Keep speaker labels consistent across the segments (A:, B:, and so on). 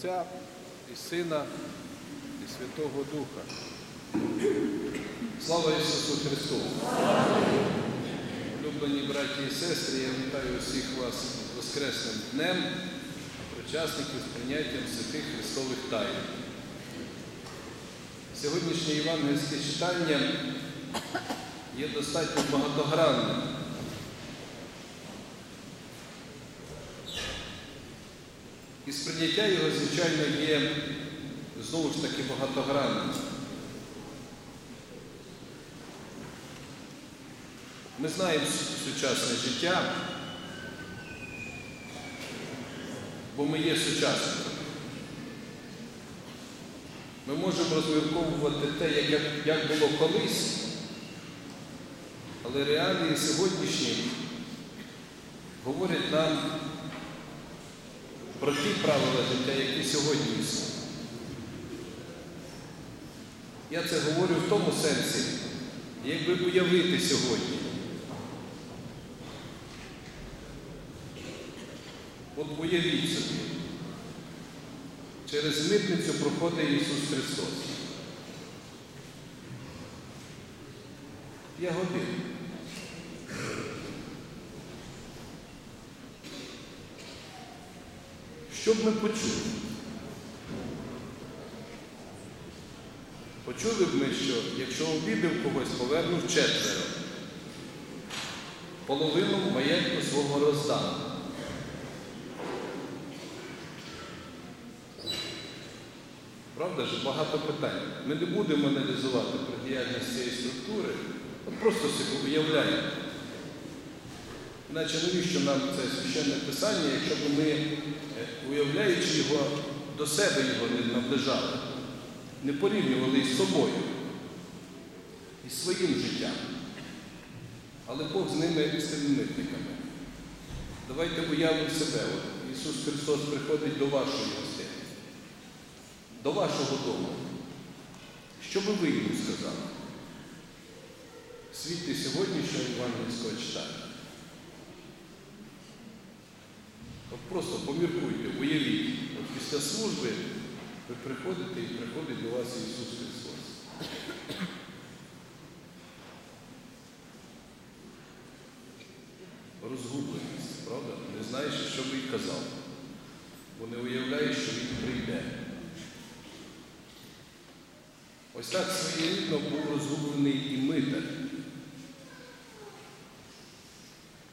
A: Отця і Сина і Святого Духа. Слава Ісусу Христу! Улюблені браті і сестри, я вітаю усіх вас з Воскресним днем, причасників з прийняттям святих Христових тайн. Сьогоднішнє євангельське читання є достатньо багатогранним. І сприйняття його, звичайно, є знову ж таки багатогранним. Ми знаємо сучасне життя, бо ми є сучасними. Ми можемо розмірковувати те, як, як було колись, але реалії сьогоднішні говорять нам про ті правила життя, які сьогодні існують. Я це говорю в тому сенсі, якби уявити сьогодні. От уявіть собі, через митницю проходить Ісус Христос. Я годин. Що б ми почули? Почули б ми, що якщо обідав когось, повернув четверо, половину маєтку свого роздав. Правда ж, багато питань. Ми не будемо аналізувати про діяльність цієї структури, просто собі уявляємо. Іначе навіщо нам це священне писання, якщо б ми, е, уявляючи його, до себе його не наближали, не порівнювали із собою, із своїм життям. Але Бог з ними істинними. Давайте уявимо себе. От Ісус Христос приходить до вашої гостини, до вашого дому. Що би ви йому сказали? В світлі сьогоднішнього євангельського читання. От просто поміркуйте, уявіть, от після служби ви приходите і приходить до вас Ісус Христос. Розгубленість, правда? Не знаєш, що би й казав, бо не уявляєш, що він прийде. Ось так своєрідно був розгублений і митар.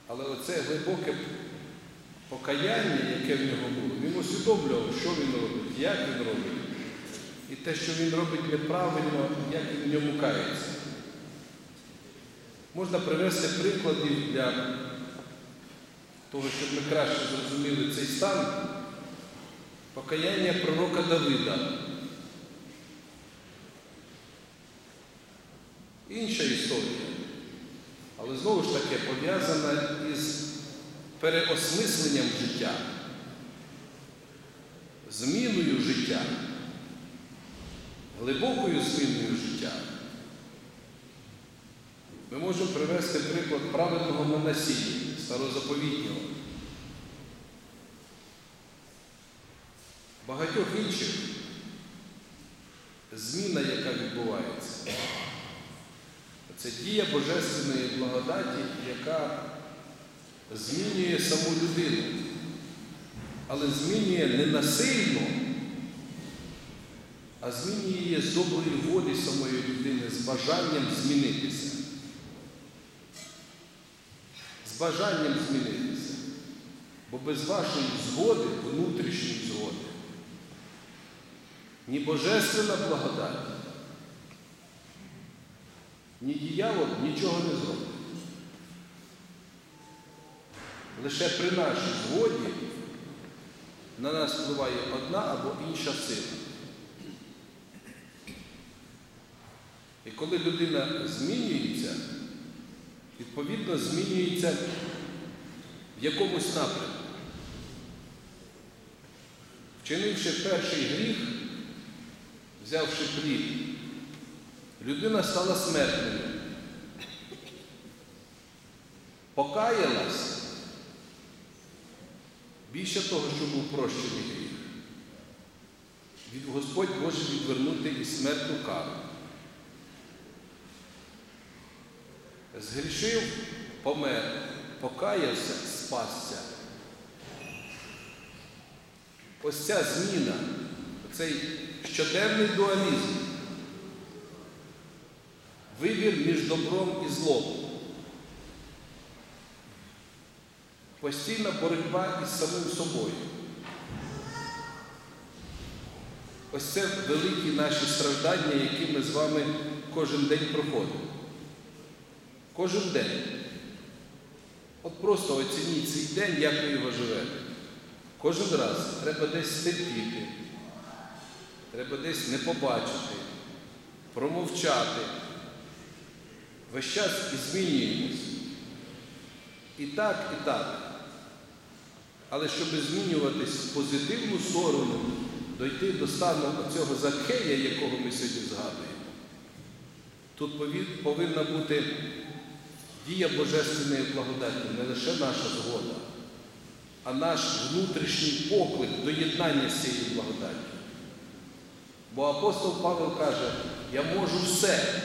A: Але оце глибоке покаяння, яке в нього було, він усвідомлював, що він робить, як він робить. І те, що він робить неправильно, як він в ньому кається. Можна привести прикладів для того, щоб ми краще зрозуміли цей стан. Покаяння пророка Давида. Інша історія. Але знову ж таки пов'язана переосмисленням життя, зміною життя, глибокою зміною життя. Ми можемо привести приклад праведного Монасії, старозаповітнього. Багатьох інших зміна, яка відбувається. Це дія Божественної благодаті, яка змінює саму людину, але змінює не насильно, а змінює її з доброї волі самої людини, з бажанням змінитися. З бажанням змінитися. Бо без вашої згоди, внутрішньої згоди, ні божественна благодать, ні діяло нічого не зробить. Лише при нашій згоді на нас впливає одна або інша сила. І коли людина змінюється, відповідно змінюється в якомусь напрямку. Вчинивши перший гріх, взявши плід, людина стала смертною. Покаялась, більше того, що був прощений гріх. від Господь може відвернути і смертну кару. Згрішив, помер, покаявся, спасся. Ось ця зміна, цей щоденний дуалізм, вибір між добром і злом. Постійна боротьба із самим собою. Ось це великі наші страждання, які ми з вами кожен день проходимо. Кожен день. От просто оцініть цей день, як ви його живете. Кожен раз треба десь стерпіти, треба десь не побачити, промовчати. Весь час і змінюємось. І так, і так. Але щоб змінюватись в позитивну сторону, дойти до стану цього Закхея, якого ми сьогодні згадуємо, тут повинна бути дія Божественної благодаті, не лише наша згода, а наш внутрішній поклик до єднання з цією благодаттю. Бо апостол Павел каже, я можу все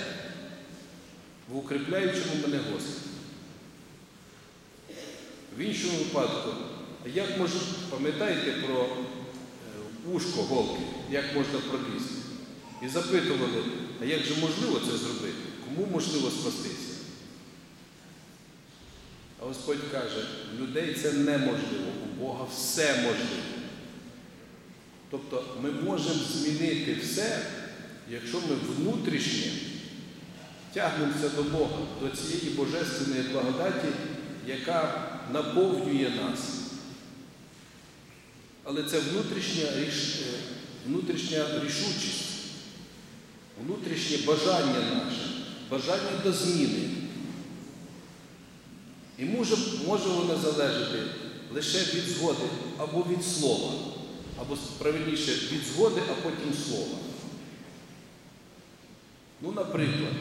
A: в укріпляючому мене Господі. В іншому випадку, як можу, пам'ятаєте про е, ушко голки, як можна пролізти? І запитували, а як же можливо це зробити? Кому можливо спастися? А Господь каже, в людей це неможливо, у Бога все можливо. Тобто ми можемо змінити все, якщо ми внутрішньо тягнемося до Бога, до цієї божественної благодаті, яка наповнює нас. Але це внутрішня, ріш... е, внутрішня рішучість, внутрішнє бажання наше, бажання до зміни. І може, може воно залежати лише від згоди або від слова, або правильніше від згоди, а потім слова. Ну, наприклад,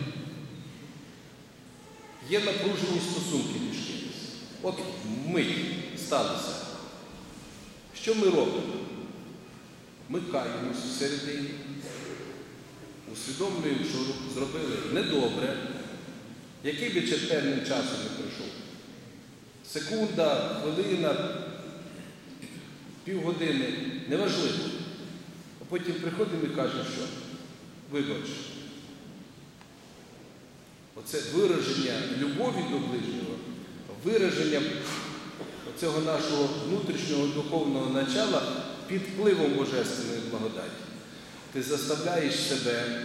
A: є напружені стосунки між кимось. От мить сталося. Що ми робимо? Ми каємось всередині, усвідомлюємо, що зробили недобре, який би ще часу не пройшов. Секунда, хвилина, півгодини, неважливо. А потім приходимо і кажемо, що вибач. Оце вираження любові до ближнього, вираження цього нашого внутрішнього духовного начала під впливом Божественної благодаті. Ти заставляєш себе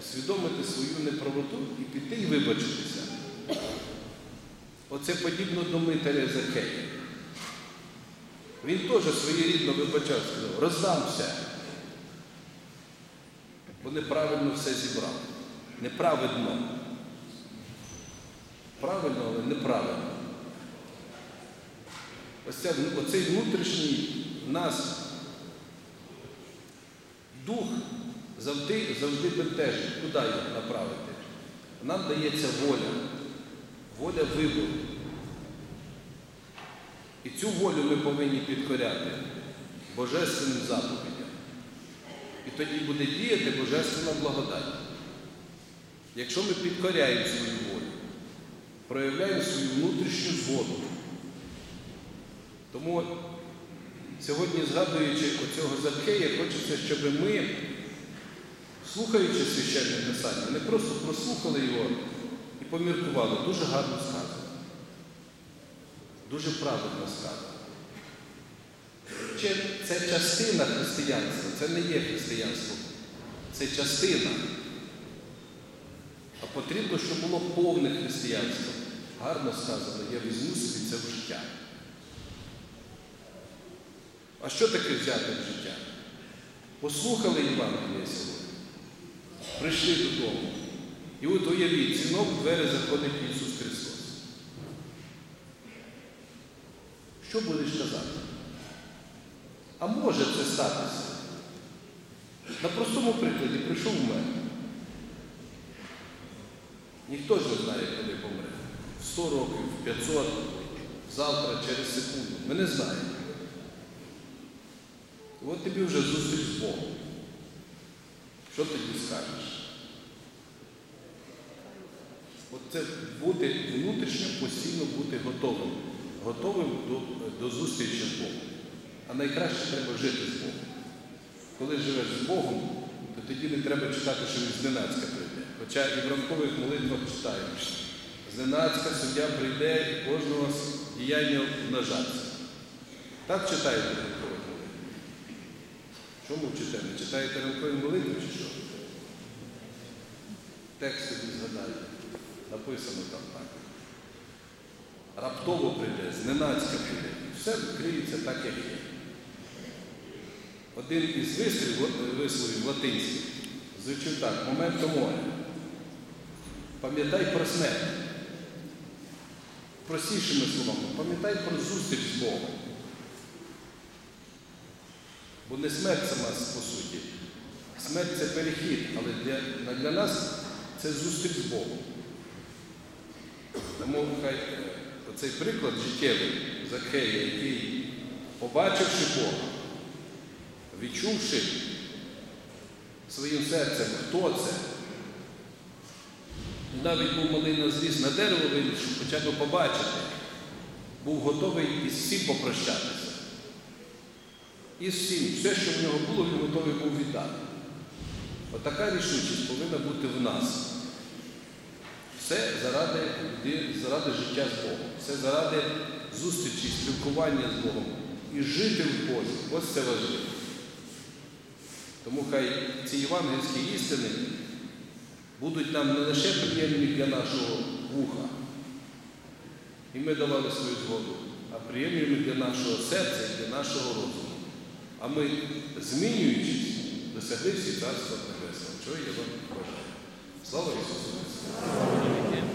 A: усвідомити свою неправоту і піти і вибачитися. Оце подібно до митаря Закея. Він теж своєрідно вибачав, сказав, роздам все. Бо неправильно все зібрав. Неправедно. Правильно, але неправильно. Ось ця, оцей внутрішній нас дух завжди, завжди бентежить, куди його направити. Нам дається воля, воля вибору. І цю волю ми повинні підкоряти Божественним заповідям. І тоді буде діяти Божественна благодать. Якщо ми підкоряємо свою волю, проявляємо свою внутрішню згоду. Тому сьогодні, згадуючи оцього Закхея, хочеться, щоб ми, слухаючи священне писання, не просто прослухали його і поміркували. Дуже гарно сказано. Дуже правильно сказано. Це частина християнства, це не є християнство, це частина. А потрібно, щоб було повне християнство. Гарно сказано, я візьму собі це в життя. А що таке взяти в життя? Послухали Євангелія сьогодні, прийшли додому. І от уявіть, синок в двері заходить Ісус Христос. Що будеш казати? А може це статися? На простому прикладі прийшов у мене. Ніхто ж не знає, коли помре. В 100 років, в 500, завтра, через секунду. Ми не знаємо. От тобі вже зустріч з Богом. Що тоді скажеш? От це бути внутрішньо постійно бути готовим. Готовим до, до зустрічі з Богом. А найкраще треба жити з Богом. Коли живеш з Богом, то тоді не треба читати, що він зненацька прийде. Хоча і в ранкових молитвах читаємо. Зненацька суддя прийде і кожного діяння нажаться. Так читаєте молитв? Чому вчите? Не читаєте ранкові молитви чи що? Текст собі згадайте. Написано там так. Раптово прийде, зненацька прийде. Все відкриється так, як є. Один із висловів, висловів латинських звучив так, моменту море. Пам'ятай про смерть. Простішими словами, пам'ятай про зустріч з Богом. Бо не смерть сама по суті. Смерть це перехід, але для, для нас це зустріч з Богом. Тому хай е, оцей приклад життєвий Закея, який, побачивши Бога, відчувши своїм серцем, хто це, навіть був малий на зріс на дерево щоб хоча б побачити, був готовий із всім попрощатися. Із всім, все, що в нього було, він готовий був віддати. Отака рішучість повинна бути в нас. Все заради, заради життя з Богом, все заради зустрічі, спілкування з Богом і жити в Бозі. Ось це важливо. Тому хай ці євангельські істини будуть нам не лише приємні для нашого вуха, і ми давали свою згоду, а приємними для нашого серця і для нашого розуму. А ми, змінюючись, досягли всі царства Небесного, чого я вам бажаю. Слава Ісусу Христу!